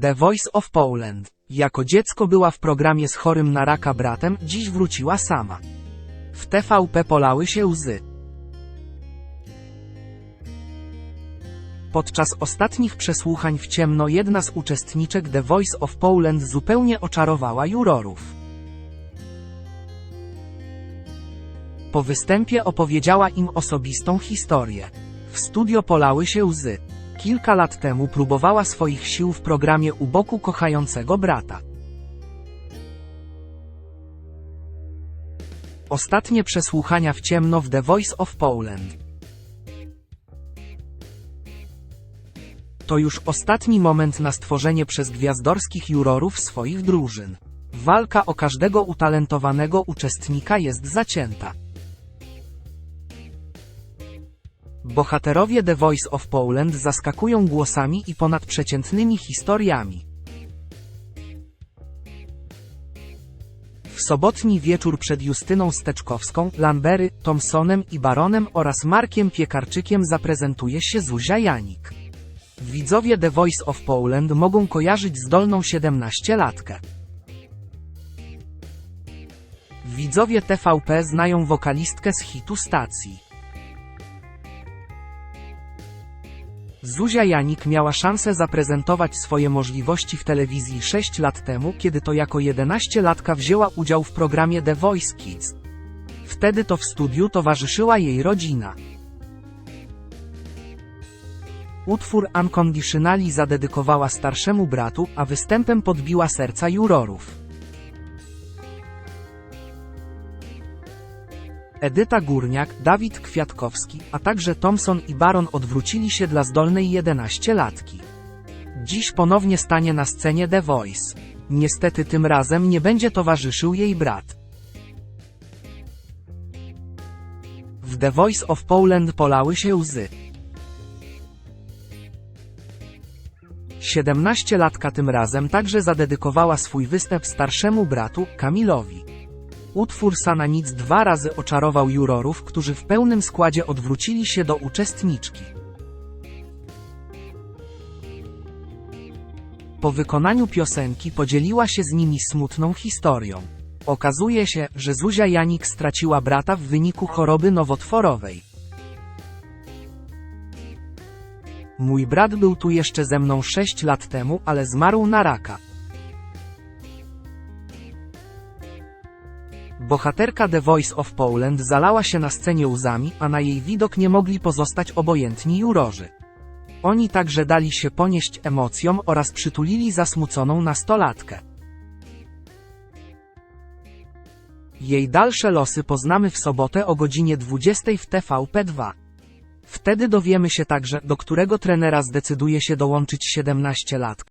The Voice of Poland. Jako dziecko była w programie z chorym na raka bratem, dziś wróciła sama. W TVP polały się łzy. Podczas ostatnich przesłuchań w ciemno jedna z uczestniczek The Voice of Poland zupełnie oczarowała jurorów. Po występie opowiedziała im osobistą historię. W studio polały się łzy. Kilka lat temu próbowała swoich sił w programie u boku kochającego brata. Ostatnie przesłuchania w ciemno w The Voice of Poland. To już ostatni moment na stworzenie przez gwiazdorskich jurorów swoich drużyn. Walka o każdego utalentowanego uczestnika jest zacięta. Bohaterowie The Voice of Poland zaskakują głosami i ponadprzeciętnymi historiami. W sobotni wieczór przed Justyną Steczkowską, Lambery, Thompsonem i Baronem oraz Markiem Piekarczykiem zaprezentuje się Zuzia Janik. Widzowie The Voice of Poland mogą kojarzyć zdolną 17-latkę. Widzowie TVP znają wokalistkę z hitu stacji. Zuzia Janik miała szansę zaprezentować swoje możliwości w telewizji 6 lat temu, kiedy to jako 11-latka wzięła udział w programie The Voice Kids. Wtedy to w studiu towarzyszyła jej rodzina. Utwór Unconditionally zadedykowała starszemu bratu, a występem podbiła serca jurorów. Edyta Górniak, Dawid Kwiatkowski, a także Thompson i Baron odwrócili się dla zdolnej 11-latki. Dziś ponownie stanie na scenie The Voice. Niestety tym razem nie będzie towarzyszył jej brat. W The Voice of Poland polały się łzy. 17-latka tym razem także zadedykowała swój występ starszemu bratu, Kamilowi. Utwór Sana Nic dwa razy oczarował jurorów, którzy w pełnym składzie odwrócili się do uczestniczki. Po wykonaniu piosenki podzieliła się z nimi smutną historią. Okazuje się, że Zuzia Janik straciła brata w wyniku choroby nowotworowej. Mój brat był tu jeszcze ze mną 6 lat temu, ale zmarł na raka. Bohaterka The Voice of Poland zalała się na scenie łzami, a na jej widok nie mogli pozostać obojętni jurorzy. Oni także dali się ponieść emocjom oraz przytulili zasmuconą nastolatkę. Jej dalsze losy poznamy w sobotę o godzinie 20 w TVP2. Wtedy dowiemy się także, do którego trenera zdecyduje się dołączyć 17 lat.